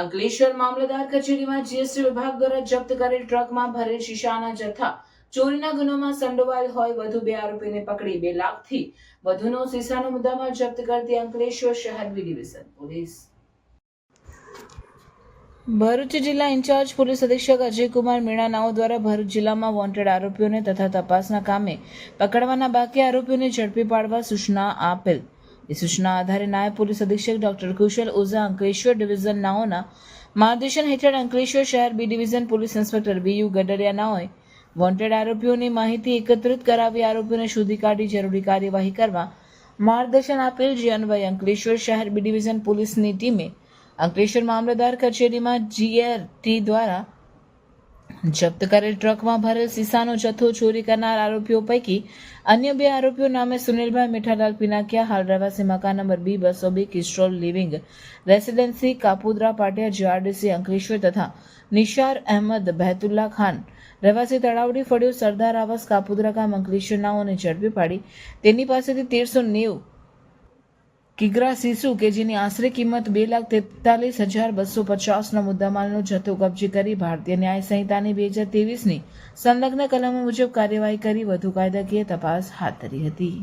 અંકલેશ્વર મામલતદાર કચેરીમાં જીએસટી વિભાગ દ્વારા જપ્ત કરેલ ટ્રકમાં ભરેલ શીશાના જથ્થા, ચોરીના ગુનામાં સંડોવાયેલ હોય વધુ બે આરોપીને પકડી બે લાખથી વધુનો શીશાનો મુદ્દામાં જપ્ત કરતી અંકલેશ્વર શહેર બી ડિવિઝન પોલીસ. ભરૂચ જિલ્લા ઇન્ચાર્જ પોલીસ અધિક્ષક અજયકુમાર મીણા નાઓ દ્વારા ભરૂચ જિલ્લામાં વોન્ટેડ આરોપીઓને તથા તપાસના કામે પકડવાના બાકી આરોપીઓને ઝડપી પાડવા સૂચના આપેલ. એ સૂચના આધારે નાયબ પોલીસ અધિક્ષક ડોક્ટર કુશલ ઓઝા અંકલેશ્વર ડિવિઝન નાઓના માર્ગદર્શન હેઠળ અંકલેશ્વર શહેર B division police inspector B U Gadariya નાઓએ wanted આરોપીઓની માહિતી એકત્રિત કરાવી આરોપીઓને શોધી કાઢી જરૂરી કાર્યવાહી કરવા માર્ગદર્શન આપેલ જે અન્વયે અંકલેશ્વર શહેર બી ડિવિઝન પોલીસની ટીમે અંકલેશ્વર મામલતદાર કચેરીમાં જીઆરટી દ્વારા જપ્ત કરેલ ટ્રકમાં ભરેલ સીસાનો જથ્થો ચોરી કરનાર આરોપીઓ પૈકી અન્ય બે આરોપીઓ નામે સુનિલભાઈ મીઠાલાલ પિનાકિયા, હાલ રહેવાસી મકાન નંબર બી બસો B, crystal living residency Kapodra Patiya, GRDC Ankleshwar તથા નિશાર અહેમદ બહેતુલ્લા ખાન. રહેવાસી તળાવડી ફળિયો સરદાર આવાસ કાપુદ્રા ગામ અંકલેશ્વર નાઓને ઝડપી પાડી. તેની પાસેથી તેરસો નેવું કિગ્રા સિસુ કે જેની આશરે કિંમત બે લાખ તેતાલીસ હજાર બસો પચાસનો મુદ્દામાલનો જથ્થો કબજે કરી ભારતીય ન્યાય સંહિતાની બે હજાર તેવીસની સંલગ્ન કલમો મુજબ કાર્યવાહી કરી વધુ કાયદાકીય તપાસ હાથ ધરી હતી.